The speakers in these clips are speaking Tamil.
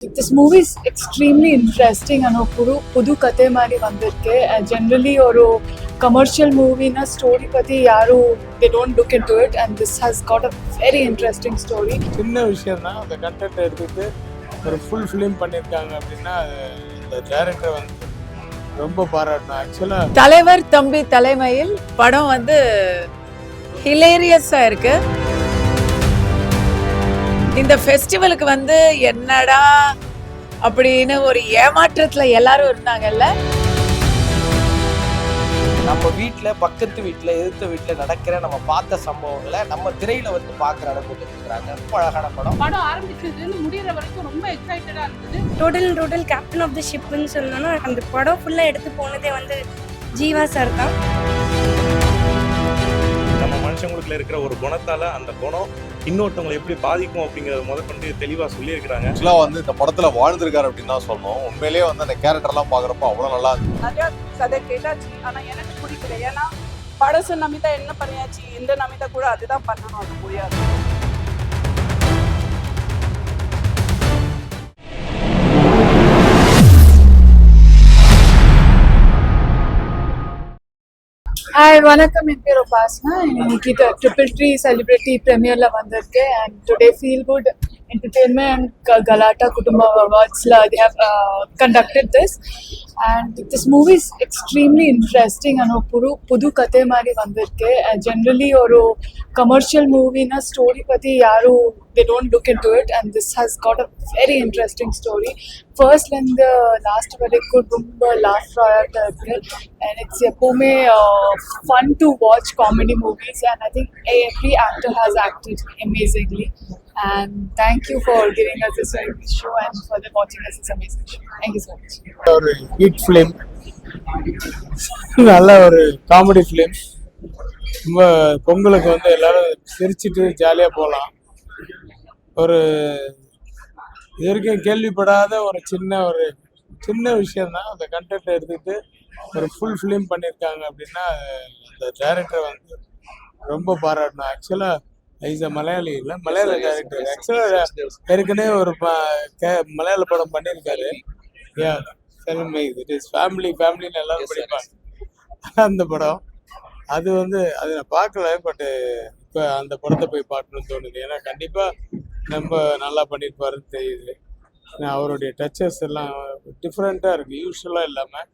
this movie is extremely interesting ಅನ್ನೋ ಪುರು புது ಕತೆ மாதிரி வந்திருக்கு ಜನರಲಿ ಅವರು ಕಮರ್ಷಿಯಲ್ ಮೂವಿನ ಸ್ಟೋರಿ ಪತಿ ಯಾರು they don't look into it and this has got a very interesting story சின்ன விஷயம் தான் அந்த கண்டென்ட் எடுத்துட்டு ஒரு ஃபுல் ஃபிலிம் பண்ணியிருக்காங்க அப்படின்னா அது இந்த டேரக்டர் வந்து ரொம்ப பாராட்டணும் ஆக்சுவலாக தலைவர் தம்பி தலைமையில் படம் வந்து ஹிலேரியஸா இருக்கு இந்த ஃபெஸ்டிவலுக்கு வந்து என்னடா அப்படின்னு ஒரு ஏமாற்றத்துல எல்லாரும் இருந்தாங்கல்ல? நம்ம வீட்ல பக்கத்து வீட்ல எதிர்த்த வீட்ல நடக்கிற நம்ம பார்த்த சம்பவங்களை நம்ம திரையில வந்து பார்க்குற அளவுக்கு இருக்கிறாங்க ரொம்ப அழகான படம். படம் ஆரம்பிச்சதுன்னு முடியிற வரைக்கும் ரொம்ப எக்ஸைட்டடா இருந்தது. Total total captain of the ஷிப்னு சொல்லணும்னா அந்த படம் ஃபுல்லாக எடுத்து போனதே வந்து ஜீவா சார் தான். நம்ம மனுஷங்களுக்குள்ள இருக்கிற ஒரு குணத்தால அந்த குணம் இன்னொருத்தவங்களை எப்படி பாதிக்கும் அப்படிங்கறத முதற்கொண்டு தெளிவா சொல்லியிருக்கிறாங்க. ஆக்சுவலாக வந்து இந்த படத்துல வாழ்ந்திருக்காரு அப்படின்னு தான் சொல்லணும். உண்மையிலேயே வந்து அந்த கேரக்டர்லாம் பார்க்குறப்ப அவ்வளோ நல்லா இருந்துச்சு நிறைய கதை கேட்டாச்சு. ஆனா எனக்கு பிடிக்கல ஏன்னா படசு நமிதா என்ன பண்ணியாச்சு? இந்த நமிதா கூட அதுதான் பண்ணணும். அது முடியாது. ஹாய் வணக்கம். என் பேர் உபாஸ்னா இன்னைக்கு ட்ரிபிள் ட்ரீ செலிபிரிட்டி ப்ரீமியர்ல வந்திருக்கேன். And today feel good Entertainment and Galata Kutumba Awards, they have uh, conducted this. And this movie is extremely interesting. And puru pudu kathe mari vandirke. Generally, or commercial movie na story pati yaru they don't look into it. And this has got a very interesting story. First, when the last varikku rumba laugh and it's எப்பவுமே uh, fun to watch comedy movies. And I think every actor has acted amazingly. And thank you for for us this show and and for watching us us amazing show. Thank you so much. ஒரு ஹிட் ஃபிலிம் நல்ல ஒரு காமெடி ஃபிலிம் ரொம்ப பொங்கலுக்கு வந்து எல்லாரும் சிரிச்சிட்டு ஜாலியாக போகலாம் ஒரு இது வரைக்கும் கேள்விப்படாத ஒரு சின்ன ஒரு சின்ன விஷயம் தான் அந்த கண்டென்ட் எடுத்துக்கிட்டு ஒரு ஃபுல் ஃபிலிம் பண்ணியிருக்காங்க அப்படின்னா அந்த டேரக்டரை வந்து ரொம்ப பாராட்டணும். ஆக்சுவலாக இஸ் அ மலையாளி இல்லை? மலையாள டேரக்டர் ஆக்சுவலாக ஏற்கனவே ஒரு மலையாள படம் பண்ணியிருக்காரு. யா செல்மை இட் இஸ் ஃபேமிலி ஃபேமிலின்னு எல்லாரும் படிப்பாங்க. அந்த படம். அது வந்து அது நான் பார்க்கல பட்டு இப்போ அந்த படத்தை போய் பார்க்கணும்னு தோணுது. ஏன்னா கண்டிப்பாக ரொம்ப நல்லா பண்ணியிருப்பாருன்னு தெரியுது. அவருடைய டச்சஸ் எல்லாம் டிஃப்ரெண்ட்டாக இருக்குது யூஸ்வலாக இல்லாமல்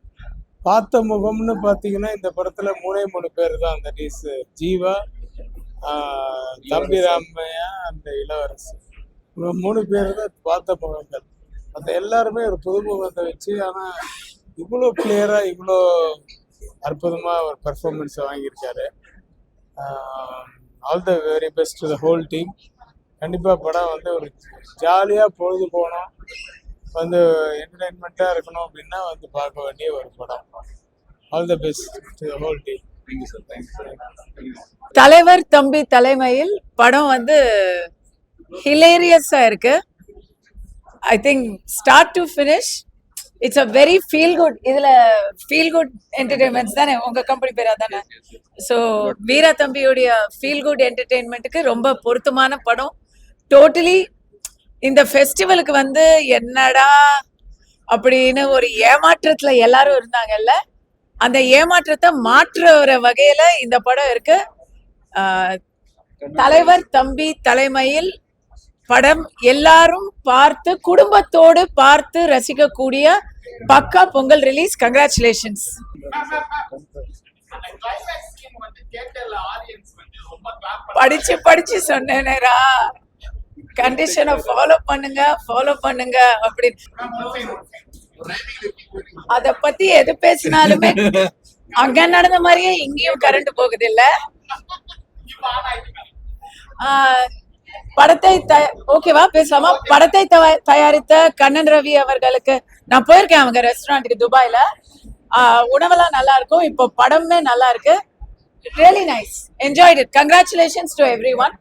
பார்த்த முகம்னு பார்த்தீங்கன்னா இந்த படத்தில் மூணே மூணு பேர் தான். அந்த டீஸ் ஜீவா தம்பி ராமையா அந்த இளவரசி மூணு பேர் தான் பார்த்த முகங்கள். மற்ற எல்லாருமே ஒரு புது முகத்தை வச்சு ஆனால் இவ்வளோ கிளியராக இவ்வளோ அற்புதமாக ஒரு பர்ஃபார்மன்ஸை வாங்கியிருக்காரு. All the very best the whole team கண்டிப்பாக படம் வந்து ஒரு ஜாலியாக பொழுது போகணும் வந்து என்டர்டைன்மெண்ட்டாக இருக்கணும் அப்படின்னா வந்து பார்க்க வேண்டிய ஒரு படம். All the best to the whole team தலைவர் தம்பி தலைமையில் படம் வந்து ஹிலேரியஸா இருக்கு. I think start to finish it's a very feel good இதுல ஃபீல் குட் என்டர்டைன்மெண்ட் தானே? உங்க கம்பெனி பேரா தானே? ஸோ வீரா தம்பியுடைய ஃபீல் குட் என்டர்டைன்மெண்ட்டுக்கு ரொம்ப பொருத்தமான படம். டோட்டலி இந்த ஃபெஸ்டிவலுக்கு வந்து என்னடா அப்படின்னு ஒரு ஏமாற்றத்துல எல்லாரும் இருந்தாங்கல்ல? அந்த ஏமாற்றத்தை மாற்றுற வகையில இந்த படம் இருக்கு. தலைவர் தம்பி தலைமையில் படம் எல்லாரும் பார்த்து குடும்பத்தோடு பார்த்து ரசிக்கக்கூடிய பக்கா பொங்கல் ரிலீஸ் கங்க்ராச்சுலேஷன்ஸ் படிச்சு படிச்சு சொன்னேனேரா கண்டிஷனை ஃபாலோ பண்ணுங்க ஃபாலோ பண்ணுங்க அப்படின்னு. அத பத்தி எது பேசினாலுமே அங்க நடந்த மாதிரியே இங்கேயும் கரண்ட் போகுது இல்ல படத்தை ஓகேவா பேசலாமா? படத்தை தயாரித்த கண்ணன் ரவி அவர்களுக்கு நான் போயிருக்கேன் அவங்க ரெஸ்டாரண்ட்டுக்கு துபாயில. உணவெல்லாம் நல்லா இருக்கும். இப்போ படமே நல்லா இருக்கு. Really nice enjoyed it congratulations to everyone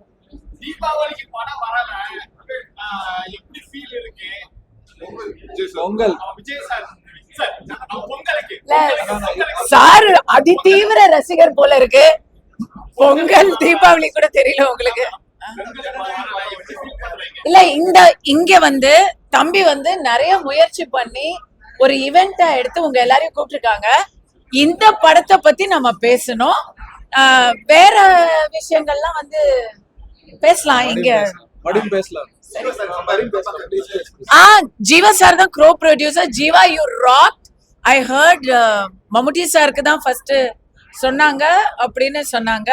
Pongal. Vijay sir. Sir பொங்கலுக்கு. சார் அதிதீவிர ரசிகர் போல இருக்கு. பொங்கல் தீபாவளி கூட தெரியல உங்களுக்கு. இல்ல இந்த இங்க வந்து தம்பி வந்து நிறைய முயற்சி பண்ணி ஒரு ஈவெண்ட்டை எடுத்து உங்க எல்லாரையும் கூப்பிட்டுருக்காங்க. இந்த படத்தை பத்தி நம்ம பேசணும். வேற விஷயங்கள்லாம் வந்து பேசலாம் இங்க. மறுபடியும் பேசலாம். ஜீவா சார் தான் grow producer Jeeva you rock I heard Mammootty சாருக்கு தான் ஃபர்ஸ்ட் சொன்னாங்க அப்படின்னு சொன்னாங்க.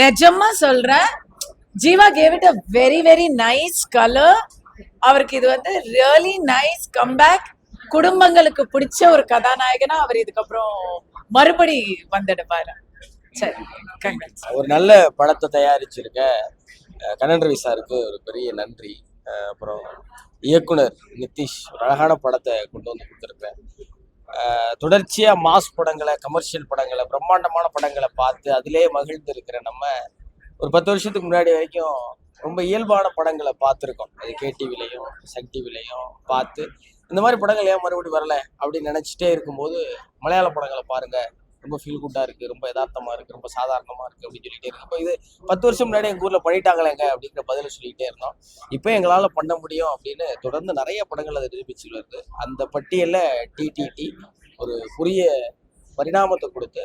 நிஜமா சொல்றேன். Jeeva gave it a very very nice colour அவருக்கு இது வந்து ரியலி நைஸ் கம்பேக் குடும்பங்களுக்கு பிடிச்ச ஒரு கதாநாயகனா அவர் இதுக்கப்புறம் மறுபடி வந்துடுவாரு. சரி ஒரு நல்ல படத்தை தயாரிச்சிருக்க. கண்ணன் ரவி சாருக்கு ஒரு பெரிய நன்றி. அப்புறம் இயக்குனர் நிதிஷ் ஒரு அழகான படத்தை கொண்டு வந்து கொடுத்துருக்கேன் தொடர்ச்சியா மாஸ் படங்களை கமர்ஷியல் படங்களை பிரம்மாண்டமான படங்களை பார்த்து அதிலே மகிழ்ந்து இருக்கிற நம்ம ஒரு பத்து வருஷத்துக்கு முன்னாடி வரைக்கும் ரொம்ப இயல்பான படங்களை பார்த்துருக்கோம். அது கேடிவிலையும் சன் டிவிலையும் பார்த்து இந்த மாதிரி படங்கள் ஏன் மறுபடியும் வரல அப்படின்னு நினச்சிட்டே இருக்கும்போது மலையாள படங்களை பாருங்கள் ரொம்ப ஃபீல் குட்டாக இருக்குது ரொம்ப யதார்த்தமாக இருக்குது ரொம்ப சாதாரணமாக இருக்குது அப்படின்னு சொல்லிட்டே இருக்கு. இப்போ இது பத்து வருஷம் முன்னாடி எங்கள் ஊரில் பண்ணிட்டாங்களேங்க அப்படிங்கிற பதில சொல்லிகிட்டே இருந்தோம். இப்போ எங்களால் பண்ண முடியும் அப்படின்னு தொடர்ந்து நிறைய படங்கள் அதை நிரூபிச்சு வருது. அந்த பட்டியலில் டிடிடி ஒரு புரிய பரிணாமத்தை கொடுத்து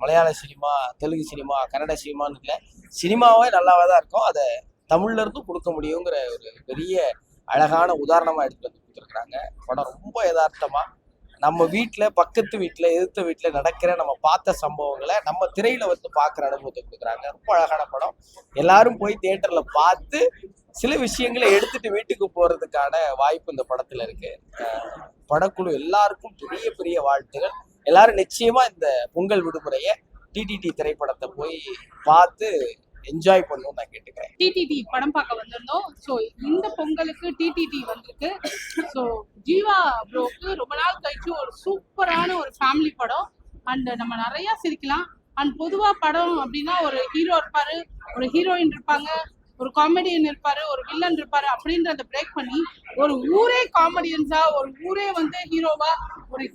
மலையாள சினிமா தெலுங்கு சினிமா கன்னட சினிமான்னு இல்லை சினிமாவே நல்லாவே தான் இருக்கும் அதை தமிழ்லருந்து கொடுக்க முடியுங்கிற ஒரு பெரிய அழகான உதாரணமாக எடுத்துகிட்டு வந்து கொடுத்துருக்குறாங்க. படம் ரொம்ப யதார்த்தமா நம்ம வீட்டில் பக்கத்து வீட்டில் எதிர்த்த வீட்டில் நடக்கிற நம்ம பார்த்த சம்பவங்களை நம்ம திரையில வந்து பார்க்குற அனுபவத்தை கொடுக்குறாங்க. ரொம்ப அழகான படம். எல்லாரும் போய் தேட்டரில் பார்த்து சில விஷயங்களை எடுத்துட்டு வீட்டுக்கு போறதுக்கான வாய்ப்பு இந்த படத்துல இருக்கு. படக்குழு எல்லாருக்கும் பெரிய பெரிய வாழ்த்துகள். எல்லாரும் நிச்சயமா இந்த பொங்கல் விடுமுறையை டிடிடி திரைப்படத்தை போய் பார்த்து என்ஜாய் பண்ணணும்னு நான் கேட்டுக்கிறேன். டிடிடி படம் பார்க்க வந்திருந்தோம். ஸோ இந்த பொங்கலுக்கு டிடிடி வந்திருக்கு. ஸோ ஜீவா ப்ரோக்கு ரொம்ப நாள் கழிச்சு ஒரு சூப்பரான ஒரு ஃபேமிலி படம். அண்ட் நம்ம நிறைய சிரிக்கலாம். அண்ட் பொதுவா படம் அப்படின்னா ஒரு ஹீரோ இருப்பாரு ஒரு ஹீரோயின் இருப்பாங்க ஒரு காமெடியன் இருப்பாரு ஒரு வில்லன் இருப்பாரு அப்படின்றத பிரேக் பண்ணி ஒரு ஊரே காமெடியன்ஸா ஒரு ஊரே வந்து ஹீரோவா ஒரு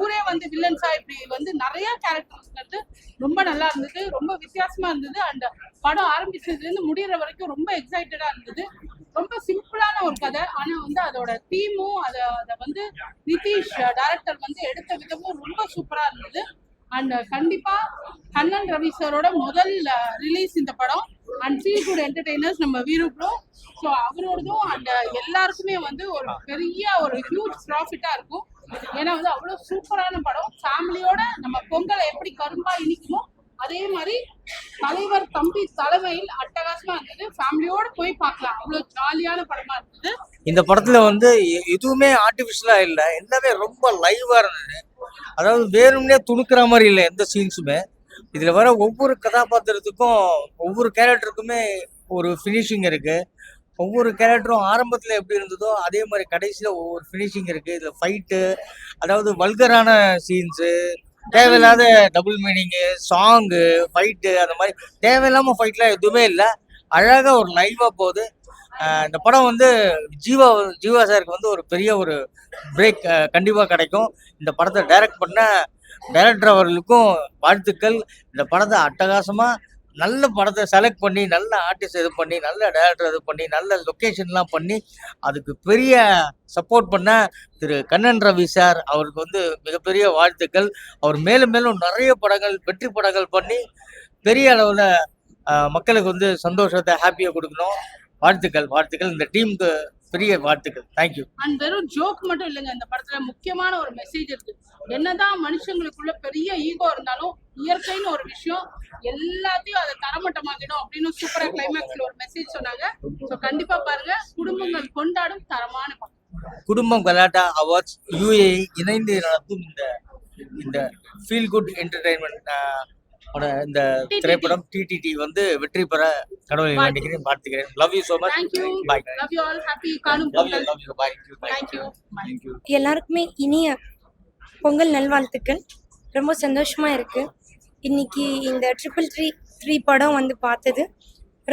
ஊரே வந்து வில்லன்ஸா இப்படி வந்து நிறைய கேரக்டர்ஸ் வந்து ரொம்ப நல்லா இருந்தது ரொம்ப வித்தியாசமா இருந்தது. அண்ட் படம் ஆரம்பிச்சதுல இருந்து முடியற வரைக்கும் ரொம்ப எக்ஸைட்டடா இருந்தது. ரொம்ப சிம்பிளான ஒரு கதை. ஆனா வந்து அதோட தீமும் அதை அதை வந்து நிதிஷ் டைரக்டர் வந்து எடுத்த விதமும் ரொம்ப சூப்பரா இருந்தது. அண்ட் கண்டிப்பா கண்ணன் ரவி சாரோட முதல் ரிலீஸ் இந்த படம். அண்ட் ஃபீல் குட் என்டர்டெய்னர்ஸ் நம்ம வீரு ப்ரோ ஸோ அவரோடதும் அண்ட் எல்லாருக்குமே வந்து ஒரு பெரிய ஒரு ஹியூஜ் ப்ராஃபிட்டா இருக்கும். ஏன்னா வந்து அவ்வளோ சூப்பரான படம். ஃபேமிலியோட நம்ம பொங்கலை எப்படி கரும்பா இனிக்குமோ அதே மாதிரி தலைவர் தம்பி தலைமையில் அட்டகாசமா இருந்தது. ஃபேமிலியோட போய் பார்க்கலாம். அவ்வளோ ஜாலியான படமா இருந்தது. இந்த படத்துல வந்து எ- எதுவுமே ஆர்டிபிஷியலா இல்லை. எல்லாமே ரொம்ப லைவா இருந்தது. அதாவது வேணும்னே துணுக்குற மாதிரி இல்லை எந்த சீன்ஸுமே இதுல வர ஒவ்வொரு கதாபாத்திரத்துக்கும் ஒவ்வொரு கேரக்டருக்குமே ஒரு ஃபினிஷிங் இருக்கு. ஒவ்வொரு கேரக்டரும் ஆரம்பத்தில் எப்படி இருந்ததோ அதே மாதிரி கடைசியில் ஒவ்வொரு ஃபினிஷிங் இருக்குது இதில் ஃபைட்டு அதாவது வல்கரான சீன்ஸு தேவையில்லாத டபுள் மீனிங்கு சாங்கு ஃபைட்டு அந்த மாதிரி தேவையில்லாமல் ஃபைட்லாம் எதுவுமே இல்லை. அழகாக ஒரு லைவாக போகுது. இந்த படம் வந்து ஜீவா ஜீவா சாருக்கு வந்து ஒரு பெரிய ஒரு பிரேக் கண்டிப்பாக கிடைக்கும். இந்த படத்தை டைரக்ட் பண்ண டைரக்டர் அவர்களுக்கும் வாழ்த்துக்கள். இந்த படத்தை அட்டகாசமாக நல்ல படத்தை செலக்ட் பண்ணி நல்ல ஆர்டிஸ்ட் இது பண்ணி நல்ல டேரக்டர் இது பண்ணி நல்ல லொக்கேஷன்லாம் பண்ணி அதுக்கு பெரிய சப்போர்ட் பண்ண திரு கண்ணன் ரவி சார் அவருக்கு வந்து மிகப்பெரிய வாழ்த்துக்கள். அவர் மேலும் மேலும் நிறைய படங்கள் வெற்றி படங்கள் பண்ணி பெரிய அளவில் மக்களுக்கு வந்து சந்தோஷத்தை ஹாப்பியாக கொடுக்கணும். வாழ்த்துக்கள் வாழ்த்துக்கள். இந்த டீமுக்கு பெரிய வாழ்த்துக்கள். தேங்க்யூ அண்ட் வெறும் ஜோக் மட்டும் இல்லைங்க இந்த படத்துல முக்கியமான ஒரு மெசேஜ் இருக்கு. என்னதான் மனுஷங்களுக்குள்ள பெரிய ஈகோ இருந்தாலும் இயற்கைன்னு ஒரு விஷயம் எல்லாத்தையும் அதை தரமட்டமாக்கிடும் அப்படின்னு சூப்பரா கிளைமேக்ஸ்ல ஒரு மெசேஜ் சொன்னாங்க. ஸோ கண்டிப்பா பாருங்க குடும்பங்கள் கொண்டாடும் தரமான படம். குடும்பம் கலாட்டா அவார்ட்ஸ் யூஏ இணைந்து நடத்தும் இந்த இந்த ஃபீல் குட் என்டர்டைன்மெண்ட் இந்த திரைப்படம் டிடிடி வந்து வெற்றி பெற கடவுளை வேண்டிக்கிறேன் வாழ்த்துக்கிறேன். Love you so much bye love you all happy காணும் love you love you bye thank you thank you எல்லாருக்குமே இனிய பொங்கல் நல்வாழ்த்துக்கள். ரொம்ப சந்தோஷமா இருக்கு. இன்னைக்கு இந்த ட்ரிபிள் த்ரீ த்ரீ படம் வந்து பார்த்தது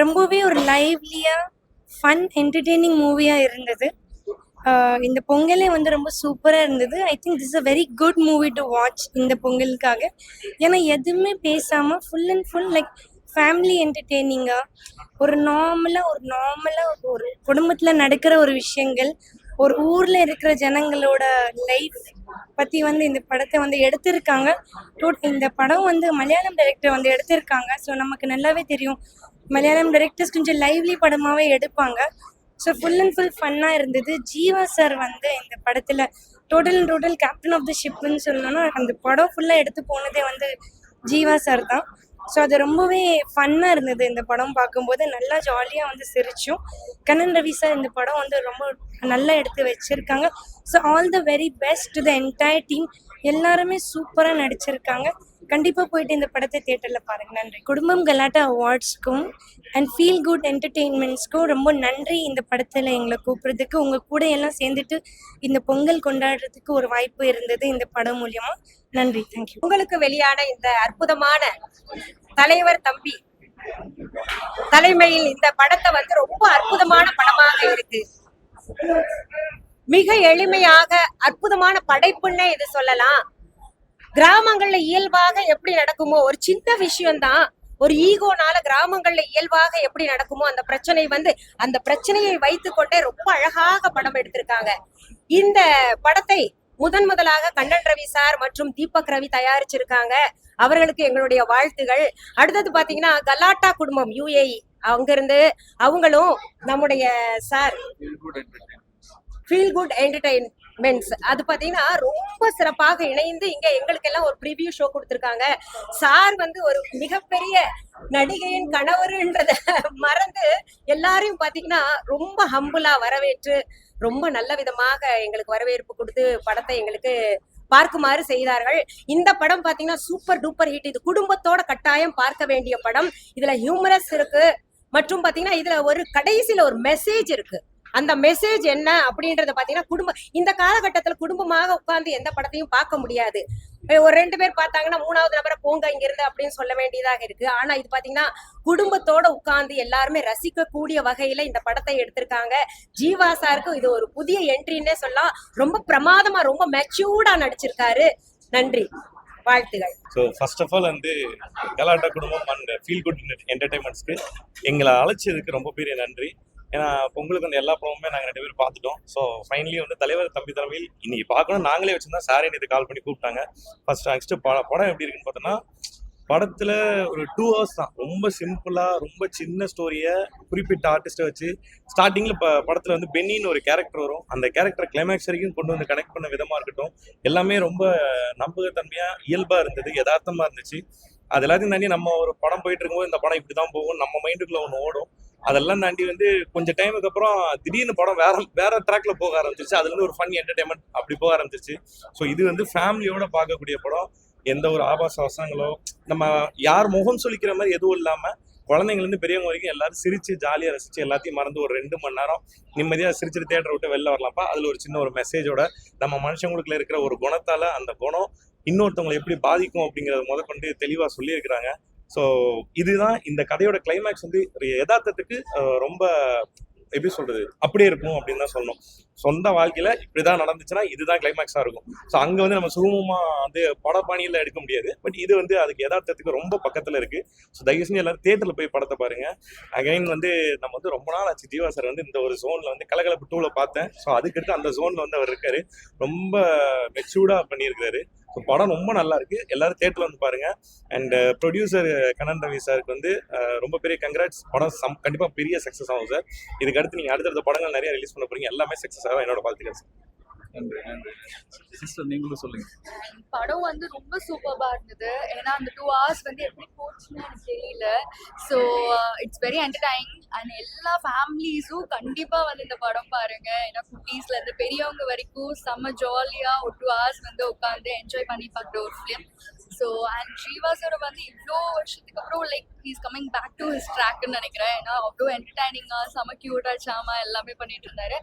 ரொம்பவே ஒரு லைவ்லியா ஃபன் என்டர்டெய்னிங் மூவியாக இருந்தது. இந்த பொங்கலே வந்து ரொம்ப சூப்பராக இருந்தது. I think this a very good movie to watch இந்த பொங்கலுக்காக. ஏன்னா எதுவுமே பேசாமல் full and full like family என்டர்டெய்னிங்காக ஒரு நார்மலாக ஒரு நார்மலாக ஒரு குடும்பத்தில் நடக்கிற ஒரு விஷயங்கள் ஒரு ஊர்ல இருக்கிற ஜனங்களோட லைஃப் பத்தி வந்து இந்த படத்தை வந்து எடுத்திருக்காங்க. டோட் இந்த படம் வந்து மலையாளம் டைரக்டர் வந்து எடுத்திருக்காங்க. ஸோ நமக்கு நல்லாவே தெரியும். மலையாளம் டைரக்டர்ஸ் கொஞ்சம் லைவ்லி படமாவே எடுப்பாங்க. ஸோ ஃபுல் அண்ட் ஃபுல் ஃபன்னாக இருந்தது. ஜீவா சார் வந்து இந்த படத்தில் total and total captain of the ஷிப்னு சொல்லணும்னா அந்த படம் ஃபுல்லாக எடுத்து போனதே வந்து ஜீவா சார் தான். ஸோ அது ரொம்பவே ஃபன்னாக இருந்தது இந்த படம் பார்க்கும்போது. நல்லா ஜாலியாக வந்து சிரிச்சோம். கண்ணன் ரவி சார் இந்த படம் வந்து ரொம்ப நல்லா எடுத்து வச்சிருக்காங்க. So all the very best to the entire team எல்லாருமே சூப்பராக நடிச்சிருக்காங்க. கண்டிப்பாக போயிட்டு இந்த படத்தை தியேட்டரில் பாருங்க. நன்றி. குடும்பம் கலாட்டா அவார்ட்ஸ்க்கும் அண்ட் ஃபீல் குட் என்டர்டெயின்மெண்ட்ஸ்க்கும் ரொம்ப நன்றி இந்த படத்தில் எங்களை கூப்பிட்றதுக்கு. உங்கள் கூட எல்லாம் சேர்ந்துட்டு இந்த பொங்கல் கொண்டாடுறதுக்கு ஒரு வாய்ப்பு இருந்தது இந்த படம் மூலியமா. நன்றி. தேங்க்யூ உங்களுக்கு வெளியான இந்த அற்புதமான தலைவர் தம்பி தலைமையில் இந்த படத்தை வந்து ரொம்ப அற்புதமான படமாக இருக்கு. மிக எளிமையாக அற்புதமான படைப்புன்னே இது சொல்லலாம். கிராமங்கள்ல இயல்பாக எப்படி நடக்குமோ ஒரு சின்ன விஷயம்தான். ஒரு ஈகோனால கிராமங்கள்ல இயல்பாக எப்படி நடக்குமோ அந்த பிரச்சனை வந்து அந்த பிரச்சனையை வைத்துக்கொண்டே ரொம்ப அழகாக படம் எடுத்திருக்காங்க. இந்த படத்தை முதன் முதலாக கண்ணன் ரவி சார் மற்றும் தீபக் ரவி தயாரிச்சிருக்காங்க. அவர்களுக்கு எங்களுடைய வாழ்த்துகள். அடுத்தது பாத்தீங்கன்னா கலாட்டா குடும்பம் யுஏஇ. அங்கிருந்து அவங்களும் நம்முடைய சார் ஃபீல் குட் மென்ஸ் அது பாத்தீங்கன்னா ரொம்ப சிறப்பாக இணைந்து இங்க எங்களுக்கு எல்லாம் ஒரு ப்ரிவியூ ஷோ கொடுத்துருக்காங்க. சார் வந்து ஒரு மிகப்பெரிய நடிகையின் கணவருன்றத மறந்து எல்லாரையும் பாத்தீங்கன்னா ரொம்ப ஹம்புலா வரவேற்று ரொம்ப நல்ல விதமாக எங்களுக்கு வரவேற்பு கொடுத்து படத்தை எங்களுக்கு பார்க்குமாறு செய்தார்கள். இந்த படம் பாத்தீங்கன்னா சூப்பர் டூப்பர் ஹிட் இது குடும்பத்தோட கட்டாயம் பார்க்க வேண்டிய படம். இதுல ஹியூமரஸ் இருக்கு. மற்றும் பாத்தீங்கன்னா இதுல ஒரு கடைசியில ஒரு மெசேஜ் இருக்கு. அந்த மெசேஜ் என்ன அப்படின்றத பாத்தீங்கன்னா குடும்ப இந்த காலகட்டத்துல குடும்பமாக உட்கார்ந்து எந்த படத்தையும் பார்க்க முடியாது. ஒரு ரெண்டு பேர் பார்த்தாங்கன்னா மூணாவது நபரை போங்க இங்க இருந்து அப்படின்னு சொல்ல வேண்டியதாக இருக்கு. ஆனா இது பாத்தீங்கன்னா குடும்பத்தோட உட்கார்ந்து எல்லாருமே ரசிக்க கூடிய வகையில இந்த படத்தை எடுத்திருக்காங்க. ஜீவா சாருக்கும் இது ஒரு புதிய என்ட்ரின்னே சொல்லலாம். ரொம்ப பிரமாதமா ரொம்ப மெச்சூர்டா நடிச்சிருக்காரு. நன்றி. வாழ்த்துகள். ஸோ ஃபர்ஸ்ட் ஆஃப் ஆல் வந்து கலாட்டா குடும்பம் அண்ட் ஃபீல் குட் என்டர்டைன்மெண்ட்ஸ்க்கு எங்களை அழைச்சதுக்கு ரொம்ப பெரிய நன்றி. ஏன்னா பொங்கலுக்கு வந்து எல்லா படமுமே நாங்கள் ரெண்டு பேரும் பார்த்துட்டோம். ஸோ ஃபைனலி வந்து தலைவர் தம்பி தலைமையில் இன்னைக்கு பார்க்கணும் நாங்களே வச்சுருந்தா சாரே இது கால் பண்ணி கூப்பிட்டாங்க. ஃபர்ஸ்ட் நெக்ஸ்ட் படம் எப்படி இருக்குன்னு பார்த்தோன்னா படத்தில் ஒரு டூ ஹவர்ஸ் தான். ரொம்ப சிம்பிளாக ரொம்ப சின்ன ஸ்டோரியை குறிப்பிட்ட ஆர்டிஸ்ட்டை வச்சு ஸ்டார்டிங்கில் இப்போ படத்தில் வந்து பென்னின்னு ஒரு கேரக்டர் வரும். அந்த கேரக்டர் கிளைமேக்ஸ் வரைக்கும் கொண்டு வந்து கனெக்ட் பண்ண விதமாக இருக்கட்டும். எல்லாமே ரொம்ப நம்பகத்தன்மையாக இயல்பாக இருந்தது யதார்த்தமாக இருந்துச்சு. அது எல்லாத்தையும் தாண்டி நம்ம ஒரு படம் போயிட்டு இருக்கும்போது இந்த படம் இப்படி தான் போகும். நம்ம மைண்டுக்குள்ளே ஒன்று ஓடும். அதெல்லாம் தாண்டி வந்து கொஞ்சம் டைமுக்கு அப்புறம் திடீர்னு படம் வேற வேற ட்ராக்ல போக ஆரம்பிச்சிருச்சு அதுல இருந்து ஒரு ஃபன் என்டர்டைன்மெண்ட் அப்படி போக ஆரம்பிச்சிருச்சு ஸோ இது வந்து ஃபேமிலியோட பார்க்கக்கூடிய படம். எந்த ஒரு ஆபாச வசங்களோ நம்ம யார் முகம் சொல்லிக்கிற மாதிரி எதுவும் இல்லாம குழந்தைங்கலேருந்து பெரியவங்க வரைக்கும் எல்லாரும் சிரிச்சு ஜாலியாக ரசிச்சு எல்லாத்தையும் மறந்து ஒரு ரெண்டு மணி நேரம் நிம்மதியாக சிரிச்சிட்டு தேட்டரை விட்டு வெளில வரலாம்ப்பா. அதில் ஒரு சின்ன ஒரு மெசேஜோட நம்ம மனுஷங்களுக்குள்ள இருக்கிற ஒரு குணத்தால் அந்த குணம் இன்னொருத்தவங்களை எப்படி பாதிக்கும் அப்படிங்கிறத முதற்கொண்டு தெளிவாக சொல்லியிருக்கிறாங்க. ஸோ இதுதான் இந்த கதையோட கிளைமேக்ஸ் வந்து ஒரு யதார்த்தத்துக்கு ரொம்ப எப்படி சொல்றது அப்படியே இருக்கும் அப்படின்னு தான் சொல்லணும். சொந்த வாழ்க்கையில இப்படிதான் நடந்துச்சுன்னா இதுதான் கிளைமேக்ஸா இருக்கும். ஸோ அங்க வந்து நம்ம சுகமமா வந்து படப்பாணியில எடுக்க முடியாது. பட் இது வந்து அதுக்கு யதார்த்தத்துக்கு ரொம்ப பக்கத்துல இருக்கு. ஸோ தயவு செஞ்சு எல்லாரும் தேட்டர்ல போய் படத்தை பாருங்க. அகைன் வந்து நம்ம வந்து ரொம்ப நாள் ஆச்சு. ஜீவா சார் வந்து இந்த ஒரு ஜோன்ல வந்து கலகலப்பு டூல பார்த்தேன். ஸோ அதுக்கடுத்து அந்த ஜோன்ல வந்து அவர் இருக்காரு. ரொம்ப மெச்சூர்டா பண்ணியிருக்காரு ஸோ படம் ரொம்ப நல்லா இருக்கு. எல்லாரும் தேட்டர்ல வந்து பாருங்க. And producer uh, uh, Kannan Ravi சாருக்கு வந்து uh, ரொம்ப பெரிய கங்க்ராட்ஸ் படம் சம் கண்டிப்பா பெரிய சக்ஸஸ் ஆகும் சார் இதுக்கு அடுத்து நீங்கள் அடுத்தடுத்த படங்கள் நிறைய ரிலீஸ் பண்ண போறீங்க. எல்லாமே சக்ஸஸ் ஆகும். என்னோட வாழ்த்துக்கள் சார் நன்றி நன்றி சிஸ்டர் நீங்களும் சொல்லுங்க. படம் வந்து ரொம்ப சூப்பர்பா இருந்தது. ஏன்னா அந்த டூ ஹவர்ஸ் வந்து எப்படி போச்சுன்னு எனக்கு தெரியல. So it's very entertaining and எல்லா ஃபேமிலிஸும் கண்டிப்பா வந்து இந்த படம் பாருங்க. ஏன்னா குட்டீஸ்ல இருந்து பெரியவங்க வரைக்கும் செம்ம ஜாலியா ஒரு டூ ஹவர்ஸ் வந்து உட்காந்து என்ஜாய் பண்ணி பார்க்குற ஒரு film so and Shiva sir வந்து இவ்வளோ வருஷத்துக்கு அப்புறம் like is coming back to his ட்ராக்னு நினைக்கிறேன். ஏன்னா அவ்வளோ என்டர்டைனிங்காக செம க்யூட்டா சாமா எல்லாமே பண்ணிட்டு இருந்தாரு.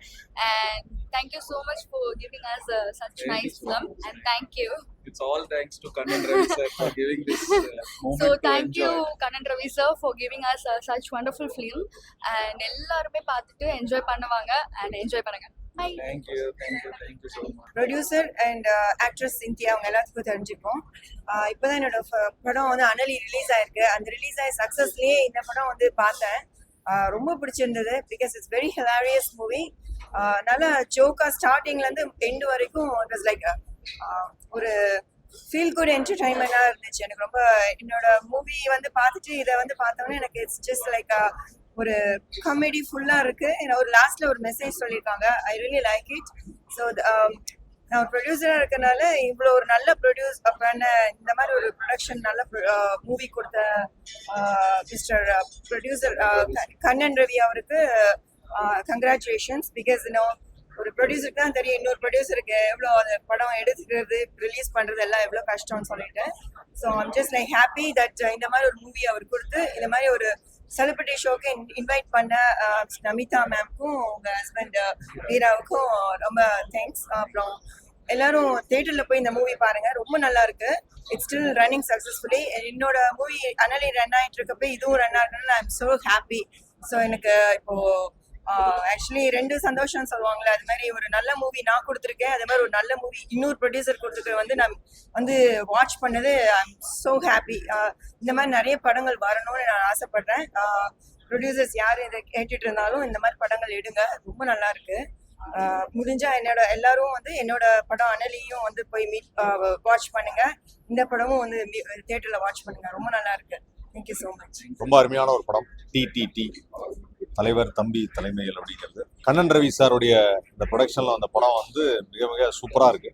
And thank you so much for giving us such nice film and thank you It's all thanks to Kannan Ravi sir for giving this uh, moment So thank you. Kanan Ravi sir for giving us uh, such wonderful film. And எல்லாருமே பார்த்துட்டு என்ஜாய் பண்ணுவாங்க. And என்ஜாய் பண்ணுங்க. Bye Thank you, thank you, thank you so much. Producer and actress Cynthia அவங்க எல்லாத்துக்கும் தெரிஞ்சுப்போம். இப்போதான் என்னோட படம் வந்து அனலி ரிலீஸ் ஆயிருக்கு. அந்த ரிலீஸ் ஆகி சக்ஸஸ்லேயே இந்த படம் வந்து பார்த்தேன். ரொம்ப பிடிச்சிருந்தது because it's very hilarious movie நல்ல ஜோக்கா ஸ்டார்டிங்ல இருந்து எண்டு வரைக்கும் இட் வாஸ் லைக் ஒரு ஃபீல் குட் என்டர்டைன்மெண்டாக இருந்துச்சு. எனக்கு ரொம்ப என்னோட மூவி வந்து பார்த்துட்டு இதை வந்து பார்த்தோன்னே எனக்கு இட்ஸ் ஜஸ்ட் லைக் ஒரு காமெடி ஃபுல்லாக இருக்கு. ஏன்னா ஒரு லாஸ்ட்ல ஒரு மெசேஜ் சொல்லியிருக்காங்க I really like it so நான் ஒரு ப்ரொடியூசராக இருக்கனால இவ்வளோ ஒரு நல்ல ப்ரொடியூஸ் பண்ண இந்த மாதிரி ஒரு ப்ரொடக்ஷன் நல்ல மூவி கொடுத்த மிஸ்டர் ப்ரொடியூசர் கண்ணன் ரவி அவருக்கு கங்க்ராச்சுலேஷன்ஸ் பிகாஸ் இன்னும் ஒரு ப்ரொடியூசருக்கு தான் தெரியும் இன்னொரு ப்ரொடியூசருக்கு எவ்வளோ அந்த படம் எடுத்துக்கிறது ரிலீஸ் பண்ணுறது எல்லாம் எவ்வளோ கஷ்டம்னு சொல்லிட்டு. So I'm just like happy that இந்த மாதிரி ஒரு மூவி அவர் கொடுத்து இந்த மாதிரி ஒரு செலிபிரிட்டி ஷோக்கு இன்வைட் பண்ண நமிதா மேம்க்கும் உங்க ஹஸ்பண்ட் வீராவுக்கும் ரொம்ப தேங்க்ஸ் அப்புறம் எல்லாரும் தேட்டர்ல போய் இந்த மூவி பாருங்க. ரொம்ப நல்லா இருக்கு. இட்ஸ் ஸ்டில் ரன்னிங் சக்ஸஸ்ஃபுல்லி என்னோட மூவி அனலி ரன் ஆயிட்டு இருக்கப்ப இதுவும் ரன் ஆகணும்னு I am so happy so எனக்கு இப்போ ஆக்சுவலி ரெண்டு சந்தோஷம் சொல்லுவாங்களே அது மாதிரி ஒரு நல்ல மூவி நான் கொடுத்துருக்கேன் அதே மாதிரி ஒரு நல்ல மூவி இன்னொரு ப்ரொடியூசர் கொடுத்துருக்க வந்து நான் வந்து வாட்ச் பண்ணது ஐ எம் ஸோ ஹாப்பி இந்த மாதிரி நிறைய படங்கள் வரணும்னு நான் ஆசைப்படுறேன். ப்ரொடியூசர்ஸ் யார் இதை கேட்டுட்டு இருந்தாலும் இந்த மாதிரி படங்கள் எடுங்க ரொம்ப நல்லா இருக்கு. முடிஞ்சா என்னோட எல்லாரும் வந்து என்னோட படம் அனலியும் வந்து போய் மீட் வாட்ச் பண்ணுங்க. இந்த படமும் வந்து தியேட்டர்ல வாட்ச் பண்ணுங்க ரொம்ப நல்லா இருக்கு. தேங்க்யூ ஸோ மச் ரொம்ப அருமையான ஒரு படம். டிடிடி தலைவர் தம்பி தலைமையில் அப்படிங்கிறது. கண்ணன் ரவி சாருடைய இந்த ப்ரொடக்ஷனில் வந்த படம் வந்து மிக மிக சூப்பராக இருக்கு.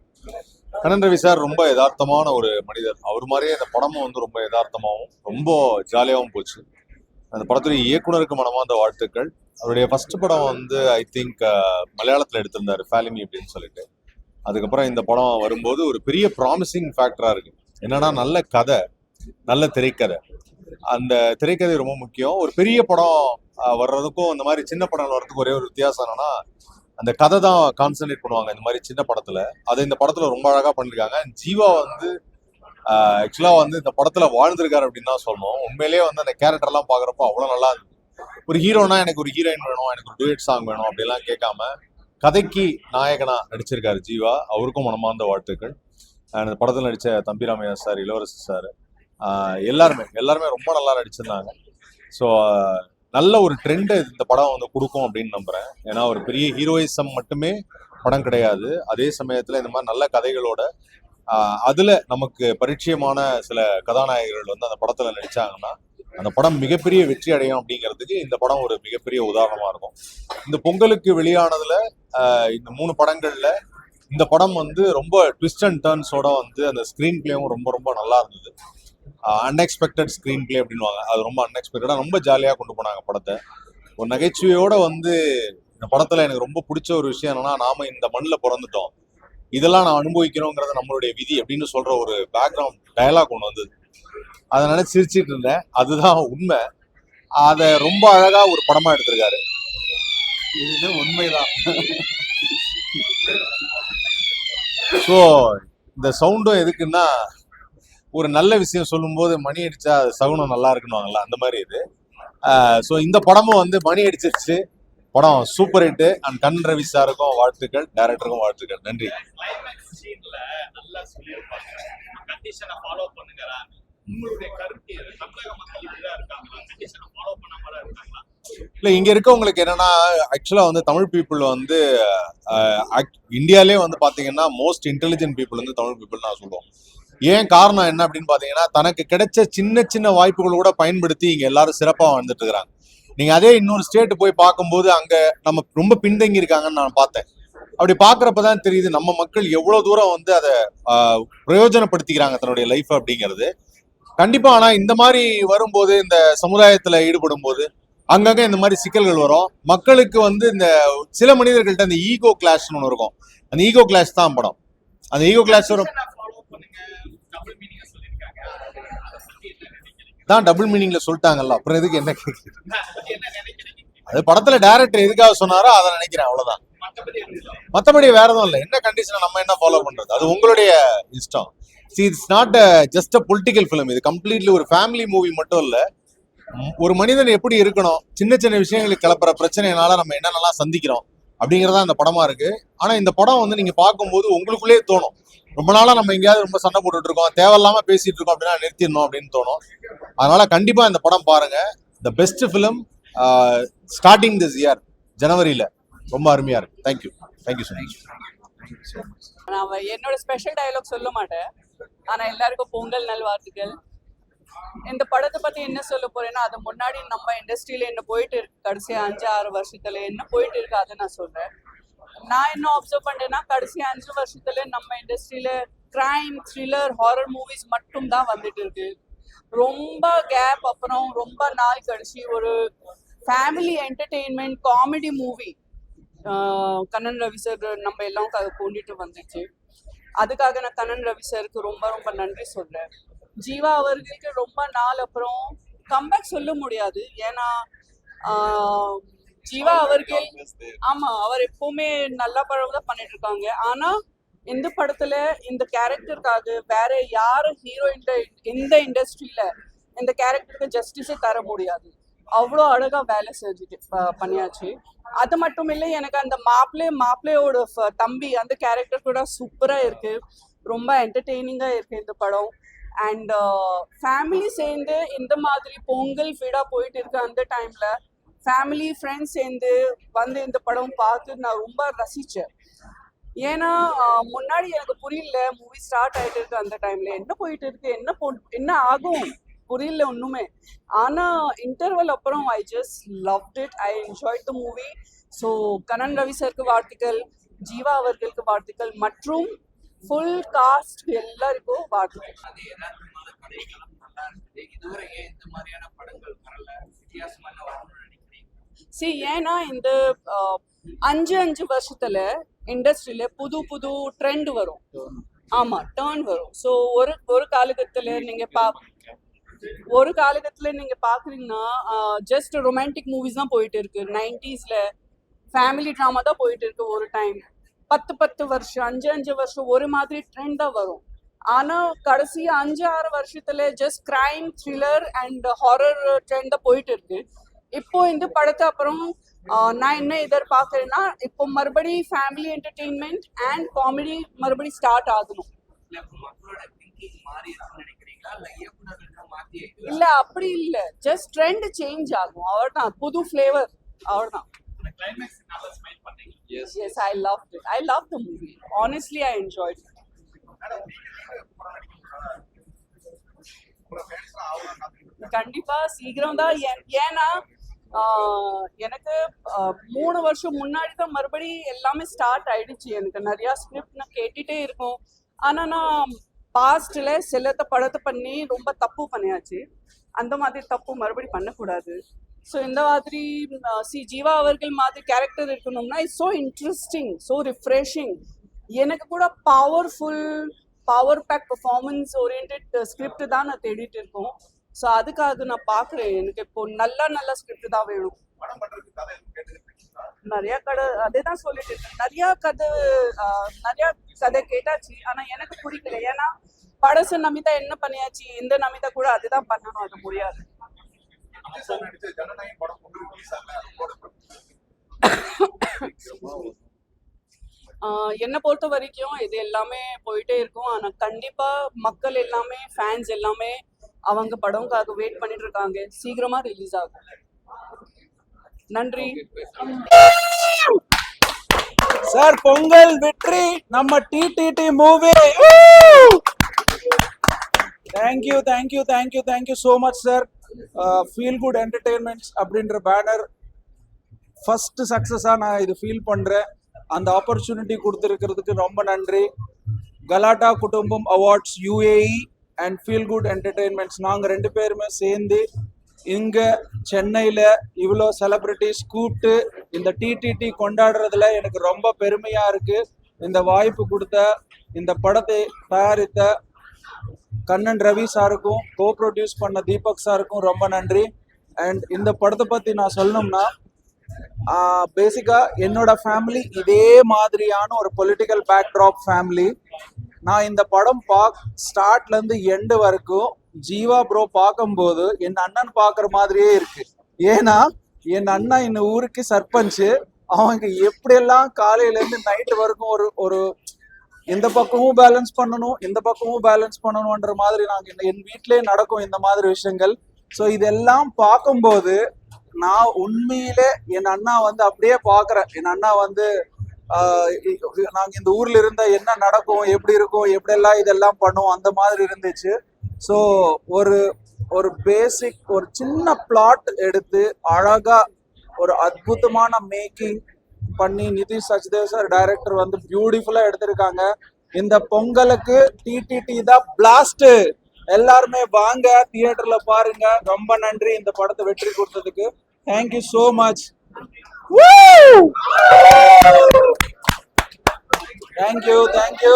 கண்ணன் ரவி சார் ரொம்ப யதார்த்தமான ஒரு மனிதர். அவர் மாதிரியே இந்த படமும் வந்து ரொம்ப யதார்த்தமாகவும் ரொம்ப ஜாலியாகவும் போச்சு. அந்த படத்துடைய இயக்குனருக்கு மனமார்ந்த வாழ்த்துக்கள். அவருடைய ஃபர்ஸ்ட் படம் வந்து ஐ திங்க் மலையாளத்தில் எடுத்திருந்தாரு ஃபேலிமி அப்படின்னு சொல்லிட்டு. அதுக்கப்புறம் இந்த படம் வரும்போது ஒரு பெரிய ப்ராமிசிங் ஃபேக்டராக இருக்கு. என்னன்னா நல்ல கதை நல்ல திரைக்கதை. அந்த திரைக்கதை ரொம்ப முக்கியம். ஒரு பெரிய படம் வர்றதுக்கும் இந்த மாதிரி சின்ன படம் வர்றதுக்கும் ஒரே ஒரு வித்தியாசம் என்னன்னா அந்த கதை தான் கான்சென்ட்ரேட் பண்ணுவாங்க இந்த மாதிரி சின்ன படத்துல. அதை இந்த படத்துல ரொம்ப அழகா பண்ணிருக்காங்க. ஜீவா வந்து ஆக்சுவலா வந்து இந்த படத்துல வாழ்ந்திருக்காரு அப்படின்னு தான் சொல்லணும். உண்மையிலேயே வந்து அந்த கேரக்டர் எல்லாம் பாக்குறப்போ அவ்வளவு நல்லா இருந்தது ஒரு ஹீரோனா எனக்கு ஒரு ஹீரோயின் வேணும் எனக்கு ஒரு டூயட் சாங் வேணும் அப்படிலாம் கேட்காம கதைக்கு நாயகனா நடிச்சிருக்காரு ஜீவா. அவருக்கும் மனமார்ந்த வாழ்த்துக்கள். அந்த படத்தில் நடித்த தம்பிராமையா சார் இளவரசர் சார். எல்லாருமே எல்லாருமே ரொம்ப நல்லா நடிச்சிருந்தாங்க. ஸோ நல்ல ஒரு ட்ரெண்டை இந்த படம் வந்து கொடுக்கும் அப்படின்னு நம்புறேன். ஏன்னா ஒரு பெரிய ஹீரோயிசம் மட்டுமே படம் கிடையாது. அதே சமயத்துல இந்த மாதிரி நல்ல கதைகளோட அதில் அதுல நமக்கு பரிச்சயமான சில கதாநாயகர்கள் வந்து அந்த படத்துல நடிச்சாங்கன்னா அந்த படம் மிகப்பெரிய வெற்றி அடையும் அப்படிங்கிறதுக்கு இந்த படம் ஒரு மிகப்பெரிய உதாரணமா இருக்கும். இந்த பொங்கலுக்கு வெளியானதுல இந்த மூணு படங்கள்ல இந்த படம் வந்து ரொம்ப ட்விஸ்ட் அண்ட் டர்ன்ஸோட வந்து அந்த ஸ்க்ரீன் பிளேவும் ரொம்ப ரொம்ப நல்லா இருந்தது. அன்எக்ஸ்பெக்டட் ஸ்க்ரீன் பிளே அப்படின்வாங்க அது ரொம்ப அன்எக்ஸ்பெக்டடாக ரொம்ப ஜாலியாக கொண்டு போனாங்க படத்தை. ஒரு நகைச்சுவையோட வந்து இந்த படத்தில் எனக்கு ரொம்ப பிடிச்ச ஒரு விஷயம் என்னன்னா நாம இந்த மண்ணில் பிறந்துட்டோம். இதெல்லாம் நான் அனுபவிக்கிறோங்கிறது நம்மளுடைய விதி அப்படின்னு சொல்ற ஒரு பேக்ரவுண்ட் டயலாக் ஒன்று வந்தது. அதை நினைச்சு சிரிச்சிட்டு இருந்தேன். அதுதான் உண்மை. அதை ரொம்ப அழகா ஒரு படமா எடுத்திருக்காரு. இது உண்மைதான். ஸோ இந்த சவுண்டும் எதுக்குன்னா ஒரு நல்ல விஷயம் சொல்லும்போது மணி அடிச்சா அது சகுனம் நல்லா இருக்குன்னு அந்த மாதிரி இது. ஸோ இந்த படமும் வந்து மணி அடிச்சிருச்சு. படம் சூப்பர் ஹிட் அண்ட் கண் ரவி சாருக்கும் வாழ்த்துக்கள் டைரக்டருக்கும் வாழ்த்துக்கள். நன்றி. இல்லை இங்க இருக்கவங்களுக்கு என்னன்னா ஆக்சுவலா வந்து தமிழ் பீப்புள் வந்து இந்தியாலே வந்து பாத்தீங்கன்னா மோஸ்ட் இன்டெலிஜென்ட் பீப்புள் வந்து தமிழ் பீப்புள் நான் சொல்லுவோம். ஏன் காரணம் என்ன அப்படின்னு பாத்தீங்கன்னா தனக்கு கிடைச்ச சின்ன சின்ன வாய்ப்புகள் கூட பயன்படுத்தி இங்க எல்லாரும் சிறப்பா வந்துட்டு இருக்கிறாங்க நீங்க அதே இன்னொரு ஸ்டேட் போய் பார்க்கும்போது அங்க நம்ம ரொம்ப பின்தங்கி இருக்காங்கன்னு நான் பார்த்தேன். அப்படி பார்க்குறப்ப தான் தெரியுது நம்ம மக்கள் எவ்வளவு தூரம் வந்து அதை பிரயோஜனப்படுத்திக்கிறாங்க தன்னுடைய லைஃப் அப்படிங்கிறது. கண்டிப்பா ஆனா இந்த மாதிரி வரும்போது இந்த சமுதாயத்துல ஈடுபடும் போது அங்கங்க இந்த மாதிரி சிக்கல்கள் வரும். மக்களுக்கு வந்து இந்த சில மனிதர்கள்ட்ட அந்த ஈகோ கிளாஷ்னு ஒன்று இருக்கும். அந்த ஈகோ கிளாஷ் தான் படம். அந்த ஈகோ கிளாஷ் வரும் ஃபாலோ பண்ணுங்க டபுள் மீனிங்கா சொல்லியிருக்காங்க அதை பத்தி என்ன நினைக்கிறீங்க தான் டபுள் மீனிங்ல சொல்லிட்டாங்கல்ல அப்புறம் எதுக்கு என்ன கேக்குது அது படத்துல டேரக்டர் எதுக்காக சொன்னாரோ அதை நினைக்கிறேன் அவ்வளவுதான். மத்தபடி வேற எதுவும் இல்லை. என்ன கண்டிஷனை நம்ம என்ன ஃபாலோ பண்றது? அது உங்களுடைய இஷ்டம். See it's not just a political film இது கம்ப்ளீட்லி ஒரு ஃபேமிலி மூவி மட்டும் இல்ல. ஒரு மனிதன் எப்படி இருக்கணும்? சின்ன சின்ன விஷயங்களுக்கு கிளப்புற பிரச்சனைனால நம்ம என்னென்னலாம் சந்திக்கிறோம்? அப்படிங்கிறதா இந்த படமா இருக்கு. ஆனா இந்த படம் வந்து நீங்க பார்க்கும்போது உங்களுக்குள்ளே தோணும். ரொம்ப நாளா நம்ம எங்கேயாவது ரொம்ப சண்டை போட்டுட்டு இருக்கோம். தேவையில்லாம பேசிட்டு இருக்கோம் அப்படின்னா நிறுத்திடணும் அப்படின்னு தோணும். அதனால கண்டிப்பா இந்த படம் பாருங்க. The best film starting this year ஜனவரியில. ரொம்ப அருமையா இருக்கு. தேங்க்யூ தேங்க்யூ ஸோ மச் நான் என்னோட ஸ்பெஷல் டயலாக் சொல்ல மாட்டேன். ஆனா எல்லாருக்கும் பொங்கல் நல்வாழ்த்துக்கள். இந்த படத்தை பத்தி என்ன சொல்ல போறேன்னா அது முன்னாடி நம்ம இண்டஸ்ட்ரியில என்ன போயிட்டு இருக்கு? கடைசி அஞ்சு ஆறு வருஷத்துல என்ன போயிட்டு இருக்கு? அதை நான் சொல்றேன். நான் என்ன அப்சர்வ் பண்றேன்னா கடைசி அஞ்சு வருஷத்துல நம்ம இண்டஸ்ட்ரியில கிரைம் த்ரில்லர் ஹாரர் மூவிஸ் மட்டும் தான் வந்துட்டு இருக்கு. ரொம்ப கேப் அப்புறம் ரொம்ப நாள் கழிச்சு ஒரு family entertainment comedy movie Kannan Ravi sir நம்ம எல்லாம் கூண்டிட்டு கொண்டுட்டு வந்துச்சு. அதுக்காக நான் கண்ணன் ரவி சாருக்கு ரொம்ப ரொம்ப நன்றி சொல்றேன். ஜீவா அவர்களுக்கு ரொம்ப நாள் அப்புறம் கம்பேக் சொல்ல முடியாது. ஏன்னா ஜீவா அவர்கள் ஆமா அவர் எப்பவுமே நல்ல படம் தான் பண்ணிட்டு இருக்காங்க. ஆனா இந்த படத்துல இந்த கேரக்டருக்காக வேற யாரும் ஹீரோ இந்த இண்டஸ்ட்ரியில இந்த கேரக்டருக்கு ஜஸ்டிஸே தர முடியாது. அவ்வளோ அழகா வேலை செஞ்சுட்டு பண்ணியாச்சு. அது மட்டும் இல்லை எனக்கு அந்த மாப்பிள்ளை மாப்பிள்ளையோட தம்பி அந்த கேரக்டர் கூட சூப்பரா இருக்கு. ரொம்ப என்டர்டெய்னிங்கா இருக்கு இந்த படம். அண்ட் ஃபேமிலி uh, சேர்ந்து இந்த மாதிரி பொங்கல் ஃபீடாக போயிட்டு இருக்க அந்த டைமில் ஃபேமிலி ஃப்ரெண்ட்ஸ் சேர்ந்து வந்து இந்த படம் பார்த்து நான் ரொம்ப ரசித்தேன் ஏன்னா முன்னாடி எனக்கு புரியல மூவி ஸ்டார்ட் ஆகிட்டு இருக்கு அந்த டைமில் என்ன போயிட்டு இருக்கு? என்ன போ என்ன ஆகும்? புரியல ஒன்றுமே ஆனால் இன்டர்வல் அப்புறம் I just loved it I enjoy the movie so Kannan Ravi சருக்கு வாழ்த்துக்கள் ஜீவா அவர்களுக்கு வாழ்த்துக்கள் மற்றும் ஃபுல் காஸ்ட் எல்லாருக்கும் வாழ்த்துக்கள் சி ஏன்னா இந்த அஞ்சு அஞ்சு வருஷத்துல இண்டஸ்ட்ரியில புது புது ட்ரெண்ட் வரும். ஆமா டேர்ன் வரும். ஸோ ஒரு ஒரு காலகட்டத்துல நீங்க பா ஒரு காலகட்டத்துல நீங்க பாக்குறீங்கன்னா ஜஸ்ட் ரொமான்டிக் மூவிஸ் தான் போயிட்டு இருக்கு. நைன்டிஸ்ல ஃபேமிலி ட்ராமா தான் போயிட்டு இருக்கு ஒரு டைம் பத்து பத்து வருஷம் அஞ்சு அஞ்சு வருஷம் ஒரு மாதிரி ட்ரெண்ட் தான் வரும். ஆனால் கடைசி அஞ்சு ஆறு வருஷத்துல just crime thriller and horror trend தான் போயிட்டு இருக்கு. இப்போ இந்த படத்தை அப்புறம் நான் என்ன எதிர்பார்க்கறேன்னா இப்போ மறுபடி ஃபேமிலி என்டர்டெயின்மெண்ட் அண்ட் காமெடி மறுபடி ஸ்டார்ட் ஆகணும். இல்ல அப்படி இல்ல. ஜஸ்ட் ட்ரெண்ட் சேஞ்ச் ஆகும். அவ்வளவுதான். புது ஃபிளேவர் அவ்வளவுதான். Yes. Yes, I loved it. I loved the movie. Honestly, I enjoyed it. கண்டிப்பா சீக்கிரம் தான் ஏன்- ஏன்னா எனக்கு மூணு வருஷம் முன்னாடி தான் மறுபடி எல்லாமே ஸ்டார்ட் ஆயிடுச்சு எனக்கு நிறைய ஸ்கிரிப்ட் நான் கேட்டுட்டே இருக்கும் ஆனா நான் பாஸ்ட்ல சிலத்த படத்தை பண்ணி ரொம்ப தப்பு பண்ணியாச்சு அந்த மாதிரி தப்பு மறுபடி பண்ணக்கூடாது ஸோ இந்த மாதிரி சி ஜீவா அவர்கள் மாதிரி கேரக்டர் இருக்கணும்னா it's so interesting so refreshing எனக்கு கூட powerful power pack performance orient script தான் நான் தேடிட்டு இருக்கோம். ஸோ அதுக்காக நான் பார்க்குறேன். எனக்கு இப்போ நல்ல நல்ல ஸ்கிரிப்ட் தான் வேணும். நிறைய கதை அதே தான் சொல்லிட்டு இருக்கேன். நிறைய கதை நிறைய கதை கேட்டாச்சு. ஆனா எனக்கு பிடிக்கல. ஏன்னா படசு நமிதா என்ன பண்ணியாச்சு? இந்த நமிதா கூட அதுதான் பண்ணணும். அது முடியாது. என்னை பொறுத்த வரைக்கும் இது எல்லாமே போயிட்டே இருக்கும். ஆனா கண்டிப்பா மக்கள் எல்லாமே ஃபேன்ஸ் எல்லாமே அவங்க படம்காக வெயிட் பண்ணிட்டு இருக்காங்க. சீக்கிரமா ரிலீஸ் ஆகும். நன்றி. சார் பொங்கல் வெற்றி நம்ம D D D movie thank you thank you thank you thank you so much sir Feel Good Entertainments அப்படின்ற பேனர் ஃபர்ஸ்ட் சக்ஸஸாக நான் இது ஃபீல் பண்ணுறேன் அந்த ஆப்பர்ச்சுனிட்டி கொடுத்துருக்கிறதுக்கு ரொம்ப நன்றி. கலாட்டா குடும்பம் awards UAE and feel good entertainments நாங்கள் ரெண்டு பேருமே சேர்ந்து இங்கே சென்னையில் இவ்வளோ செலிப்ரிட்டிஸ் கூப்பிட்டு இந்த டிடிடி கொண்டாடுறதுல எனக்கு ரொம்ப பெருமையாக இருக்குது இந்த வாய்ப்பு கொடுத்த இந்த படத்தை தயாரித்த கண்ணன் ரவி சாருக்கும் கோ ப்ரொடியூஸ் பண்ண தீபக் சாருக்கும் ரொம்ப நன்றி. அண்ட் இந்த படத்தை பற்றி நான் சொல்லணும்னா பேசிக்காக என்னோட ஃபேமிலி இதே மாதிரியான ஒரு பொலிட்டிக்கல் பேக்ட்ராப் ஃபேமிலி நான் இந்த படம் பாக் ஸ்டார்ட்லேருந்து எண்டு வரைக்கும் ஜீவா ப்ரோ பார்க்கும்போது என் அண்ணன் பார்க்குற மாதிரியே இருக்கு. ஏன்னா என் அண்ணன் இந்த ஊருக்கு சர்பஞ்சு. அவங்க எப்படியெல்லாம் காலையிலேருந்து நைட்டு வரைக்கும் ஒரு ஒரு இந்த பக்கமும் பேலன்ஸ் பண்ணணும் இந்த பக்கமும் பேலன்ஸ் பண்ணணுன்ற மாதிரி நாங்கள் என் வீட்டிலே நடக்கும் இந்த மாதிரி விஷயங்கள். ஸோ இதெல்லாம் பார்க்கும்போது நான் உண்மையிலே என் அண்ணா வந்து அப்படியே பாக்குறேன் என் அண்ணா வந்து நாங்கள் நாங்க இந்த ஊர்ல இருந்தால் என்ன நடக்கும் எப்படி இருக்கும் எப்படி எல்லாம் இதெல்லாம் பண்ணுவோம் அந்த மாதிரி இருந்துச்சு. ஸோ ஒரு ஒரு பேசிக் ஒரு சின்ன பிளாட் எடுத்து அழகா ஒரு அற்புதமான மேக்கிங் பண்ணி நிதிஷ் சச்தேவ் சார் டைரக்டர் வந்து பியூட்டிஃபுல்லா எடுத்திருக்காங்க. இந்த பொங்கலுக்கு டிடிடி தான் பிளாஸ்ட் எல்லாருமே வாங்க தியேட்டர்ல பாருங்க. ரொம்ப நன்றி இந்த படத்தை வெற்றி கொடுத்ததுக்கு. Thank you so much thank you thank you